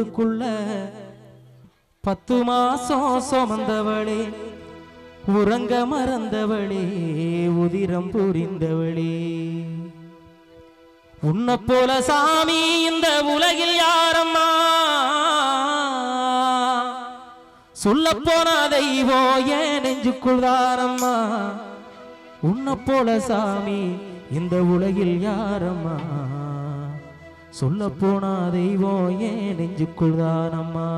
வயித்துக்குள்ள பத்து மாசம் சுமந்தவளே உறங்க மறந்தவளே உதிரம் புரிந்தவளே. உன்னை போல சாமி இந்த உலகில் யாரம்மா? சொல்ல போன தெய்வோ ஏன் நெஞ்சுக்குள் தாரம்மா? உன்னை போல சாமி இந்த உலகில் யாரம்மா? சொல்ல போனா தெய்வம் ஏன் நெஞ்சுக்குள் தானம்மா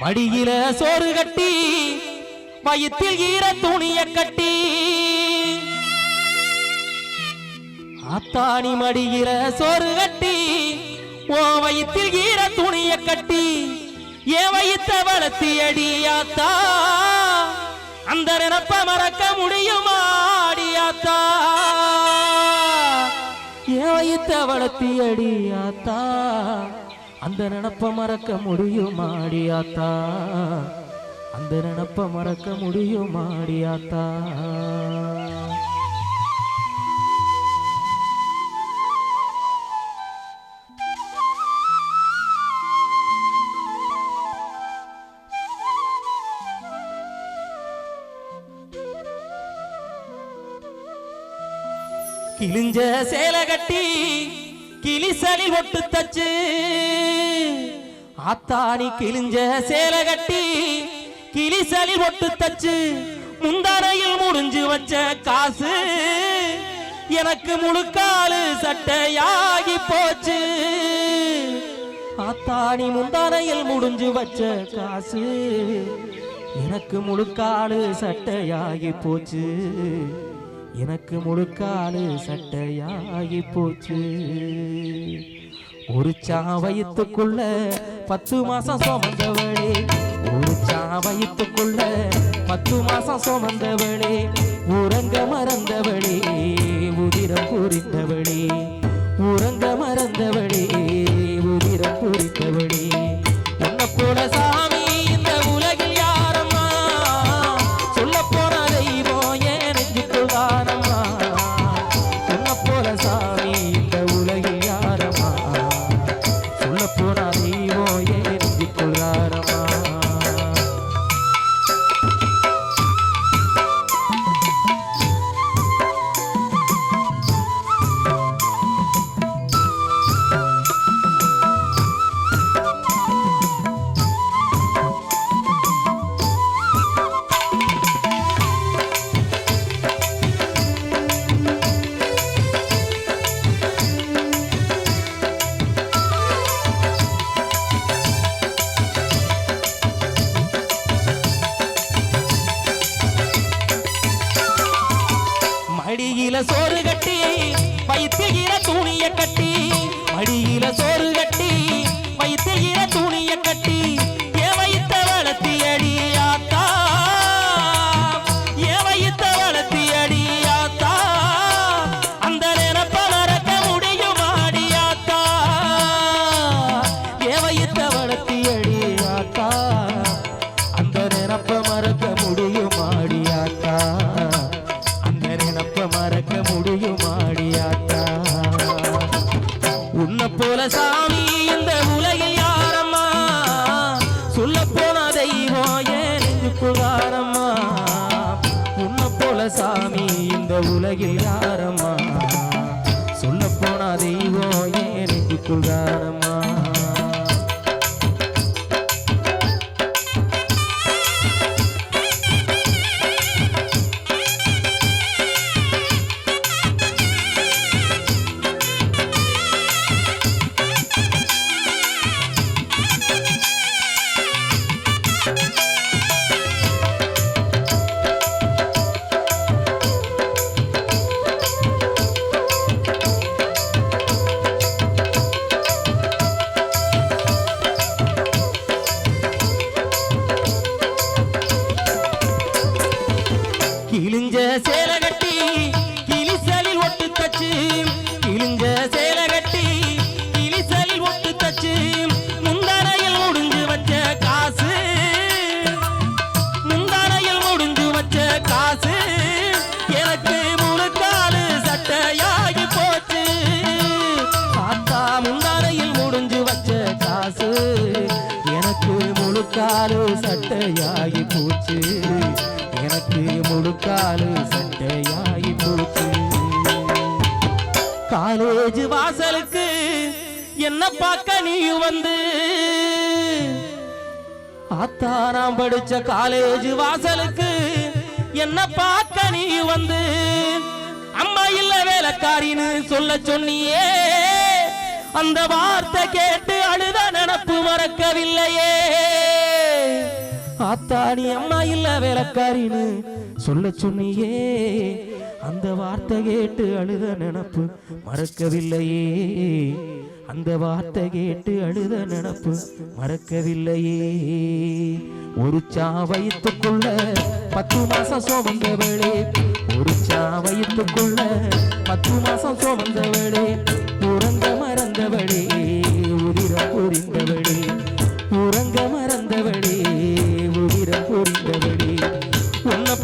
மடியில சோறு கட்டி வயிற்றில் ஈர துணிய கட்டி. ஆத்தாணி மடியில சோறு கட்டி ஓ வயிற்றில் ஈர துணிய கட்டி. ஏ வயித்த வளர்த்தி அடியாத்தா அந்த நினப்ப மறக்க முடியும். வளர்த்தி அடியாத்தா அந்த நினப்ப மறக்க முடியும் அடியாத்தா அந்த நினப்ப மறக்க முடியும் அடியாத்தா கிழிஞ்ச சேலை கட்டி கிளிசலில் ஒட்டு தச்சு ஆத்தாணி கிழிஞ்ச சேலை கட்டி கிளிசலில் ஒட்டு தச்சு முந்தானையில் முடிஞ்சு வச்ச காசு எனக்கு முழுக்காலு சட்டையாகி போச்சு. ஆத்தாணி முந்தானையில் முடிஞ்சு வச்ச காசு எனக்கு முழுக்காலு சட்டையாகி போச்சு. எனக்கு முழுக்காலு சட்டையாகி போச்சு. ஒரு சாவயத்துக்குள்ள பத்து மாசம் சுமந்தவளே. ஒரு சாவயத்துக்குள்ள பத்து மாசம் சுமந்தவளே. உறங்க மறந்தவளே உதிரம் புரிந்தவளே. உறங்க மறந்தவளே. துணிய கட்டி ஏ வளர்த்தி அடி ஆத்தா வளர்த்தி அடி அந்த நினப்ப மறக்க முடியும் ஆடி ஆத்தா வளர்த்தி அடி அந்த நினப்ப மறக்க முடியும் அந்த நினப்ப மறக்க முடியும் போல சாமி சட்டையாகி போச்சு. எனக்கு முழுக்காலு சட்டையாகி போச்சு. காலேஜ் வாசலுக்கு என்ன பார்க்க நீ வந்து? ஆத்தா நான் படிச்ச காலேஜ் வாசலுக்கு என்ன பார்க்க நீ வந்து? அம்மா இல்ல வேலைக்காரின்னு சொல்ல சொன்னியே. அந்த வார்த்தை கேட்டு அழுத நினப்பு மறக்கவில்லையே. ஆத்தாடி அம்மா இல்ல வேலைக்காரின்னு சொல்ல சொன்னியே. அந்த வார்த்தை கேட்டு அழுத நினப்பு மறக்கவில்லையே. அந்த வார்த்தை கேட்டு அழுத நினப்பு மறக்கவில்லையே. ஒரு சாவயத்துக்குள்ள பத்து மாசம் சோமந்தவளே. ஒரு சாவயத்துக்குள்ள பத்து மாசம் சோமந்தவளே. உன்னை